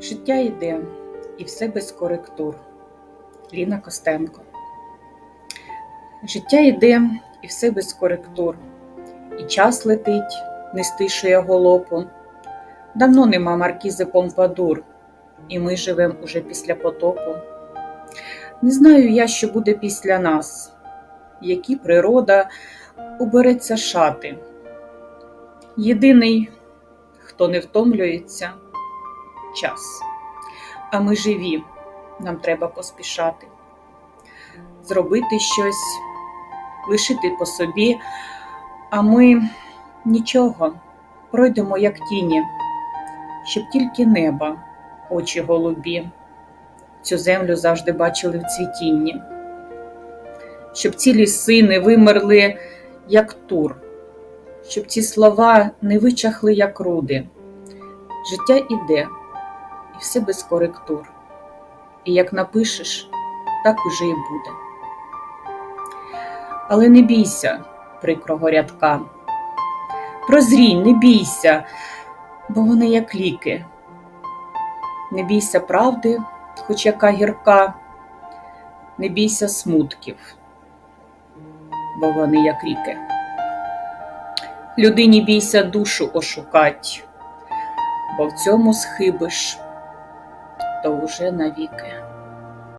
Життя йде, і все без коректур. Ліна Костенко. Життя йде, і все без коректур. І час летить, не стишує голопу. Давно нема маркізи Помпадур, і ми живем уже після потопу. Не знаю я, що буде після нас, які природа убереться шати. Єдиний, хто не втомлюється, час. А ми живі, нам треба поспішати, зробити щось, лишити по собі, а ми нічого, пройдемо як тіні, щоб тільки неба, очі голубі, цю землю завжди бачили в цвітінні, щоб ці ліси не вимерли, як тур, щоб ці слова не вичахли, як руди. Життя іде, все без коректур. І як напишеш, так уже і буде. Але не бійся прикрого рядка. Прозрій, не бійся, бо вони як ліки. Не бійся правди, хоч яка гірка, не бійся смутків, бо вони як ріки. Людині бійся душу ошукать, бо в цьому схибиш, то уже навіки.